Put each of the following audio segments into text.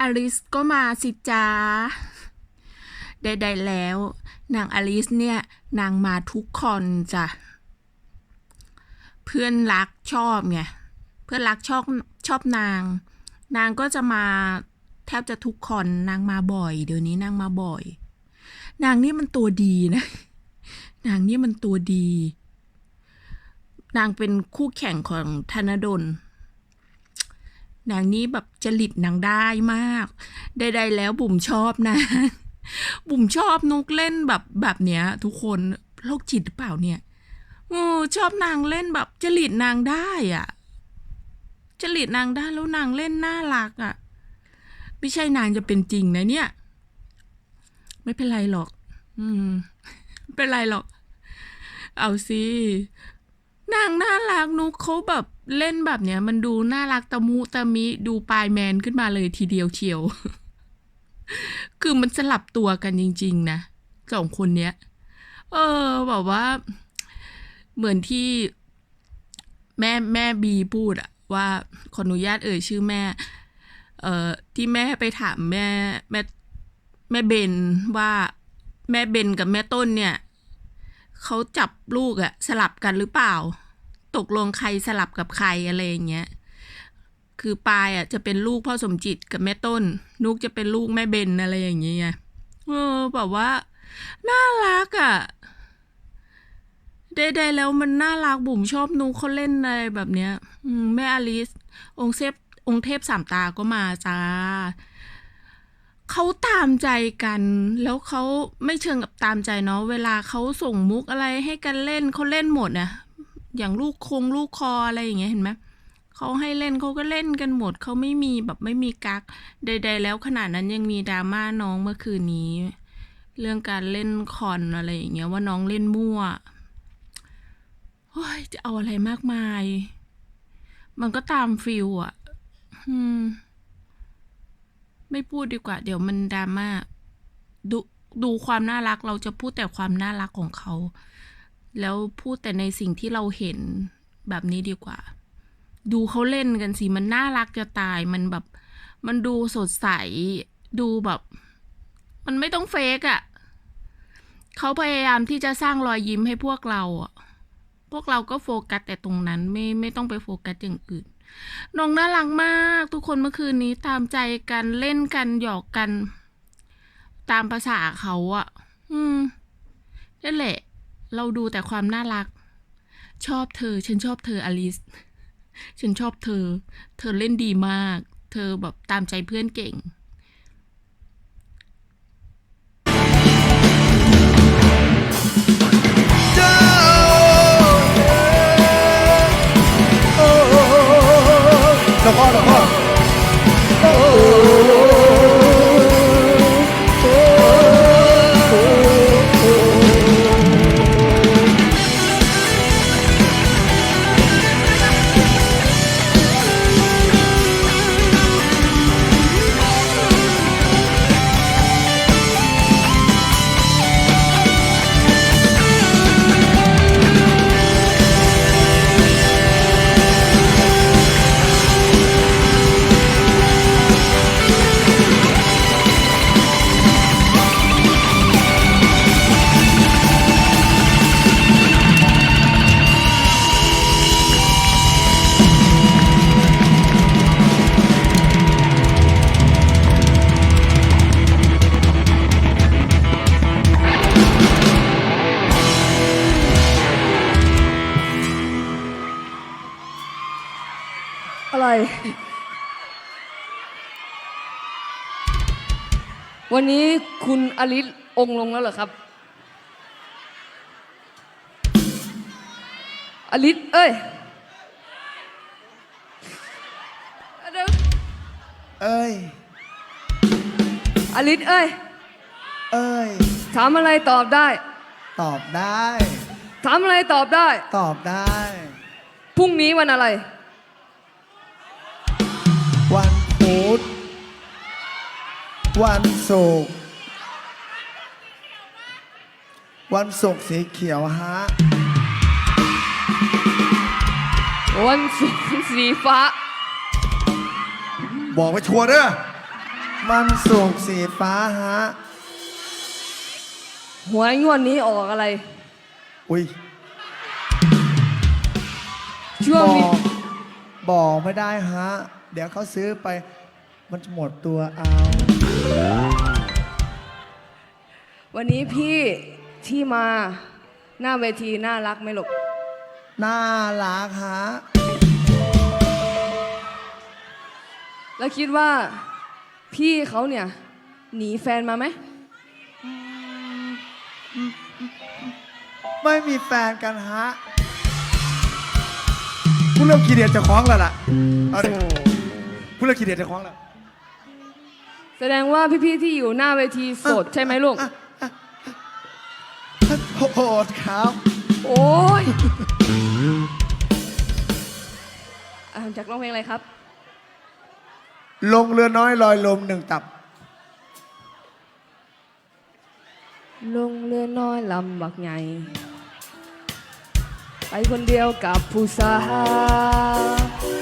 อลิสก็มาสิจ้าใดๆแล้วนางอลิสเนี่ยนางมาทุกคนจ้ะ เพื่อนรักชอบไงเพื่อนรักชอบชอบนาง นางก็จะมาแทบจะทุกคนนางมาบ่อย เดี๋ยวนี้นางมาบ่อย นางนี่มันตัวดีนะ นางนี่มันตัวดี นางเป็นคู่แข่งของธนดล นางนี้แบบจริตนางได้มากใดๆแล้วบุ๋มชอบนะ บุ๋มชอบนุกเล่นแบบแบบเนี้ย ทุกคนโรคจิตหรือเปล่าเนี่ยโอ้ชอบนางเล่นแบบจริตนางได้อะจริตนางได้แล้วนางเล่นน่ารักอะไม่ใช่นางจะเป็นจริงนะเนี่ย ไม่เป็นไรหรอก อืม เป็นไรหรอก เอาสินางน่ารักนุกเขาแบบ เล่นแบบเนี้ย มันดูน่ารักตะมุตะมิดูปลายแมนขึ้นมาเลยทีเดียวเชียว คือมันสลับตัวกันจริง ๆ นะสองคนเนี้ย เออแบบว่า เหมือนที่แม่แม่บีพูดอะว่าขออนุญาตเอ่ยชื่อแม่ เอ่อที่แม่ไปถามแม่แม่แม่เบนว่าแม่เบนกับแม่ต้นเนี่ยเขาจับลูกอะสลับกันหรือเปล่า ตกลงใครสลับกับใครอะไรอย่างเงี้ย คือปายอะจะเป็นลูกพ่อสมจิตกับแม่ต้น นุกจะเป็นลูกแม่เบนอะไรอย่างเงี้ยเออแบบว่า น่ารักอะได้ๆแล้วมันน่ารักบุ๋มชอบนุกเขาเล่นอะไรแบบเนี้ยแม่อลิส องเทพองเทพสามตาก็มาจ้าเขาตามใจกัน แล้วเขาไม่เชิงกับตามใจเนาะเวลาเขาส่งมุกอะไรให้กันเล่นเขาเล่นหมดนะ อย่างลูกคงลูกคออะไรอย่างเงี้ยเห็นไหมเขาให้เล่นเขาก็เล่นกันหมดเขาไม่มีแบบไม่มีกักใด ๆ แล้วขนาดนั้นยังมีดราม่าน้องเมื่อคืนนี้ เรื่องการเล่นคอนอะไรอย่างเงี้ยว่าน้องเล่นมั่วโอ้ยจะเอาอะไรมากมาย มันก็ตามฟิลอะอืม ไม่พูดดีกว่า เดี๋ยวมันดราม่าดูดูความน่ารักเราจะพูดแต่ความน่ารักของเขา แล้วพูดแต่ในสิ่งที่เราเห็นแบบนี้ดีกว่า ดูเขาเล่นกันสิ มันน่ารักจะตายมันแบบ มันดูสดใส ดูแบบ มันไม่ต้องเฟกอะ่ะเขาพยายามที่จะสร้างรอยยิ้มให้พวกเราอะ่ะพวกเราก็โฟกัสแต่ตรงนั้นไม่ไม่ต้องไปโฟกัสอย่างอื่น น้องน่ารักมาก ทุกคนเมื่อคืนนี้ตามใจกันเล่นกันหยอกกัน ตามภาษาเขาอะอืมนั่นแหละ เราดูแต่ความน่ารัก ชอบเธอ ฉันชอบเธออลิส ฉันชอบเธอ เธอเล่นดีมาก เธอแบบตามใจเพื่อนเก่ง วันนี้คุณอลิศองค์ลงแล้วเหรอครับ อลิศเอ้ยเดี๋ยวเอ้ย อลิศเอ้ย เอ้ย ถามอะไรตอบได้ ตอบได้ ถามอะไรตอบได้ ตอบได้ พรุ่งนี้วันอะไร วันพุธวันศุกร์วันศุกร์สีเขียวฮะ วันศุกร์สีฟ้า บอกไปชัวร์เด้อวันศุกร์สีฟ้าฮะหัวงวดนี้ออกอะไร อุ้ยช่วงนี้บอกไม่ได้ฮะ เดี๋ยวเขาซื้อไปมันจะหมดตัวเอา วันนี้พี่ที่มาหน้าเวทีน่ารักไหมลูกน่ารักฮะแล้วคิดว่าพี่เขาเนี่ย หนีแฟนมาไหมไม่มีแฟนกันฮะคุณเริ่มขี้เดียดจะคล้องแล้วล่ะอาอ พูดแล้วคิดเด็ดจะคล้องแล้วแสดงว่าพี่ๆที่อยู่หน้าเวทีสดใช่ไหมลูก โหดครับโอ้ยอะจากร้องเพลงอะไรครับ ลงเรือน้อยลอยลมหนึ่งตับ ลงเรือน้อยลำบักใหญ่ ไปคนเดียวกับผู้สา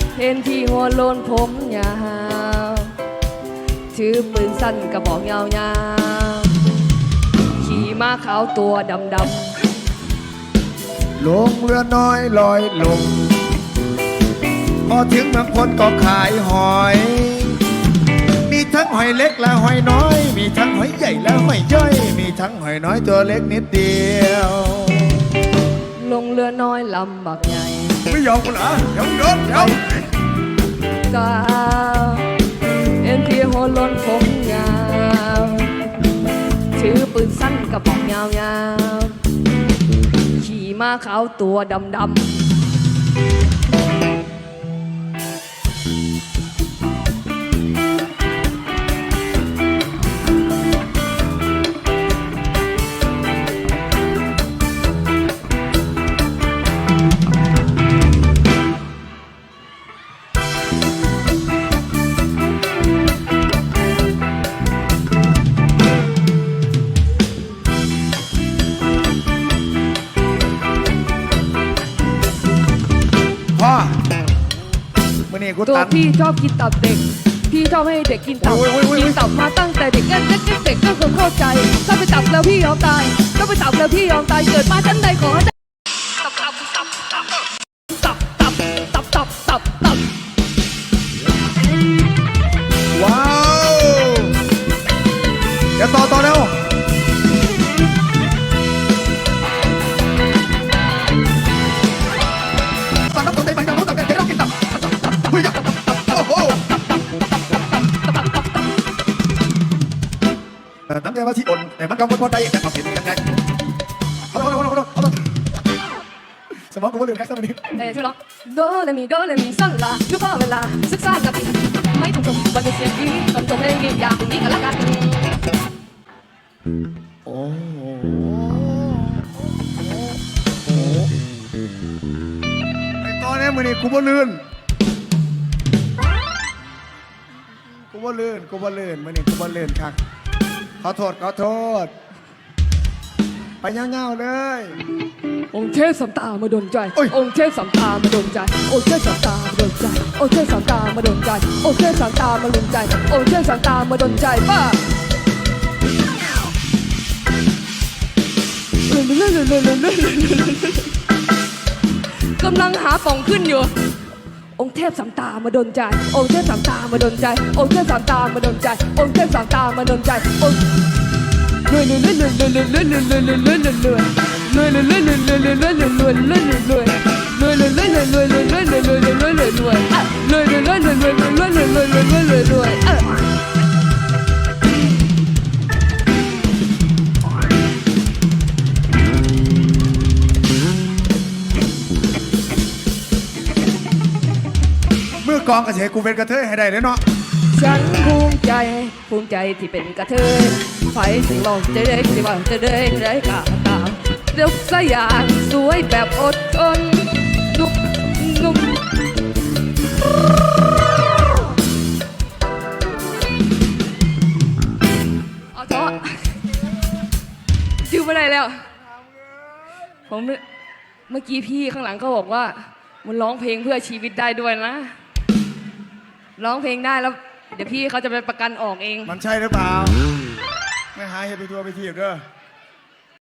ว เห็นที่หัวโลนผมยาวถือปืนสั้นกระบอกยาวยาวขี่ม้าขาวตัวดำดำลงเรือน้อยลอยลง พอถึงเมืองพนก็ขายหอย มีทั้งหอยเล็กและหอยน้อย มีทั้งหอยใหญ่และหอยย่อย มีทั้งหอยน้อยตัวเล็กนิดเดียวือน้อยลำบักใหญ่ไม่ยอมกูเหรอเยวงดนเดี๋ยวสาวเอ็นที่หัวล้นผมงามถือปืนสั้นกระบอกยาวยาวขี่ม้าขาวตัวดำดำ คุตัวพี่ชอบกินตับเด็ก พี่ชอบให้เด็กกินตับโอ้กินตับมาตั้งแต่เด็กงั้นงั้นงั้นเด็กก็คงเข้าใจ ถ้าไปตับแล้วพี่ยอมตาย ถ้าไปตับแล้วพี่ยอมตาย เกิดมาฉันใดขอได้ตับตับตับตับตับตับตับตับตับตับ ว้าว เดี๋ยวต่อต่อแล้ว มันก็วนวนได้แต่วามผิดยังไงเอาละเอาละเอาละเอาละสมองกูว่ลืมแค่สักนิดเดี๋ยวช่วยร้องโดเลมีโดเลมีสั่งลาดูพอเวลาศึกษากับไม่ต้องรงวันเสียงดีตรงตรงจบเองอย่างนี้กันละกันโอ้ไอตอนนี้มือนี่กูบ่ลื่นกูบ่ลื่นกูบ่ลื่นมือนี่กูบ่ลื่นครับ ขอโทษขอโทษ ไปเงาๆเลย องค์เทพสัมตามาดนใจองค์เทพสัมตามาดนใจ องค์เทพสัมตามาดนใจ องค์เทพสัมตามาดนใจ องค์เทพสัมตามาดนใจ องค์เทพสัมตามาดนใจป้าเลื่อนๆๆๆๆๆกำลังหาป่องขึ้นอยู่ องค์เทพสามตามาดนใจ องค์เทพสามตามาดนใจ องค์เทพสามตามาดนใจ องค์เทพสามตามาดนใจองค์เลื่อยเลื่อยเลื่อยเลื่อยเลื่อยเลื่อยเลื่อยเลื่อยเลื่อยเลื่อยเลื่อยเลื่อยเลื่อยเลื่อยเลื่อยเลื่อย อกองกระเฉกูเป็นกระเทยให้ได้เลยเนาะฉันภูมิใจภูมิใจที่เป็นกระเทยไฟสิลองจะได้สิว่าจะได้ได้กะตามเดี๋ยวสยามสวยแบบอดทนนุ่มนุ่มเอาเถอะจื้อไม่ได้แล้ว ผมเมื่อกี้พี่ข้างหลังเขาบอกว่า มันร้องเพลงเพื่อชีวิตได้ด้วยนะ ร้องเพลงได้แล้ว เดี๋ยวพี่เขาจะไปประกันออกเอง มันใช่หรือเปล่า ไม่หาเหตุไปทัวร์ไปทีบเด้อ